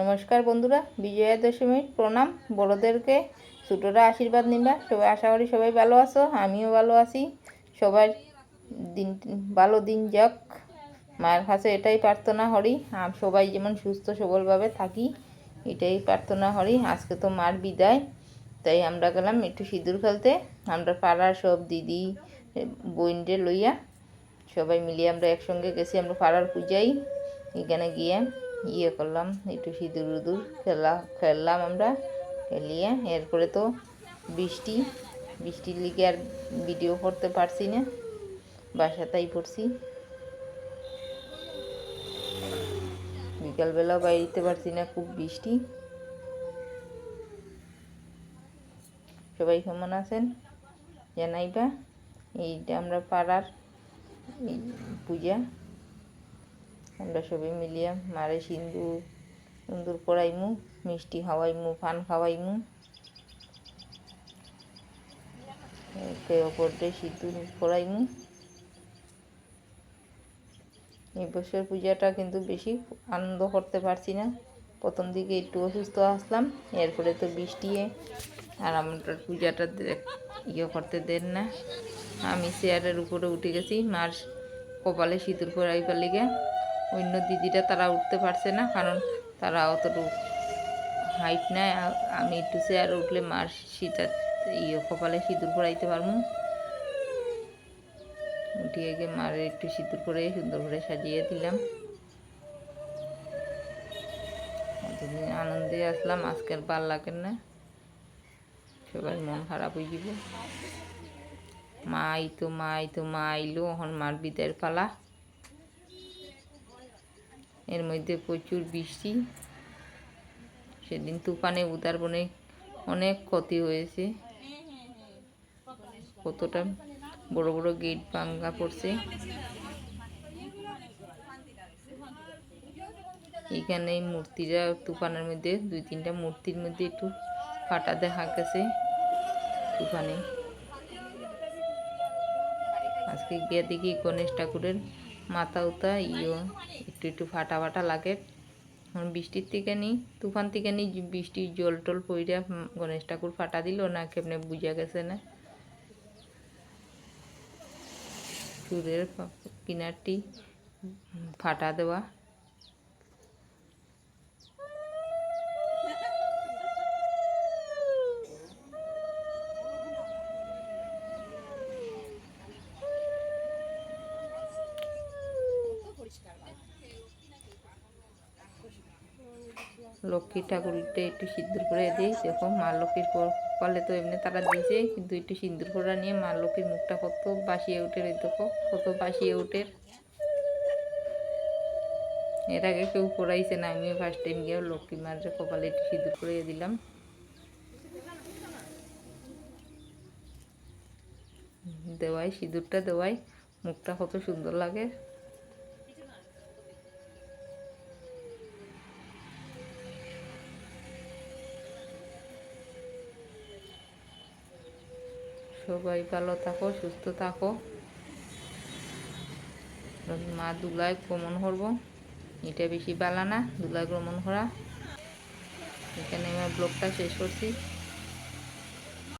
নমস্কার বন্ধুরা, বিজয়া দশমীর প্রণাম। বড়োদেরকে ছোটোরা আশীর্বাদ নিবা। সবাই, আশা করি সবাই ভালো আছো, আমিও ভালো আছি। সবার দিন, ভালো দিন যাক। মায়ের কাছে এটাই প্রার্থনা করি সবাই যেমন সুস্থ সবলভাবে থাকি, এটাই প্রার্থনা করি। আজকে তো মার বিদায়, তাই আমরা গেলাম একটু সিঁদুর খেলতে। আমরা পাড়ার সব দিদি, বোনরে লইয়া সবাই মিলিয়ে আমরা একসঙ্গে গেছি, আমরা পাড়ার পূজাই। এখানে গিয়ে ইয়ে করলাম, একটু সিঁদুর উদুর খেলা, খেললাম আমরা, খেলিয়ে এরপরে তো বৃষ্টি, বৃষ্টির লিগে আর ভিডিও করতে পারছি না, বাসাতেই পড়ছি। বিকালবেলাও বাইরে পারছি না, খুব বৃষ্টি। সবাই কেমন আছেন? জানাইবা, এইটা আমরা পাড়ার পূজা। আমরা সবাই মিলিয়ে মারে সিন্দুর সুন্দর করাইমু মিষ্টি খাওয়াইমু, পান খাওয়াইমু। একে অপরকে সিঁদুর করাইমু এই বছর পূজাটা কিন্তু বেশি আনন্দ করতে পারছি না। প্রথম দিকে একটু অসুস্থ আসলাম, এরপরে তো বৃষ্টি আর আমার পূজাটা ইয়ে করতে দেন না। আমি চেয়ারের উপরে উঠে গেছি, মার কপালে সিঁদুর পরাইবার লিগে। অন্য দিদিরা তারা উঠতে পারছে না, কারণ তারা অতটুকু হাইট নেয়। আমি একটু চেয়ারে উঠলে মার শীতা ইয়ে কপালে সিঁদুর পরাইতে পারব। উঠিয়ে গিয়ে মারে একটু সিঁদুর করে সুন্দর করে সাজিয়ে দিলাম। এতদিন আনন্দে আসলাম আজকের ভালো লাগে না। সবাই মন খারাপ হয়ে যাব মা আইতো মা আইতো মা আইলো এখন মার বিদায়ের পালা। এর মধ্যে প্রচুর বৃষ্টি। সেদিন তুফানে, উদারবনে অনেক ক্ষতি হয়েছে। কতটা বড় বড় গেট ভাঙ্গা পড়ছে। এখানে এই মূর্তিটা তুফানের মধ্যে, দুই তিনটা মূর্তির মধ্যে একটু ফাটা দেখা গেছে তুফানে। আজকে গিয়ে দেখি গণেশ ঠাকুরের মাথা উতা ইয়ে। একটু একটু ফাটা ফাটা লাগে। বৃষ্টির থেকে নি তুফান থেকে নি বৃষ্টির জল টল পইরা গণেশ ঠাকুর ফাটা দিল না, কেমনে বুঝা গেছে না। চুরের কিনারটি ফাটা দেওয়া। লক্ষ্মী ঠাকুরটা একটু সিঁদুর করে দিই দেখো মা লক্ষ্মীর কপালে তো এমনি তারা দিয়েছে, কিন্তু একটু সিঁদুর করা নিয়ে মা লক্ষ্মীর মুখটা কত বাসিয়ে উঠে দেখো, কত বাসিয়ে উঠে এর আগে কেউ করাইছে না, আমিও ফার্স্ট টাইম গিয়ে লক্ষ্মী মার কপালে একটু সিঁদুর করে দিলাম। দেওয়াই, সিঁদুরটা দেওয়াই, মুখটা কত সুন্দর লাগে। সবাই ভালো থাকো, সুস্থ থাকো। মা দুলাই ভ্রমণ করব। এটা বেশি বালা না দুলাই ভ্রমণ করা। এখানে আমার ব্লগটা শেষ করছি।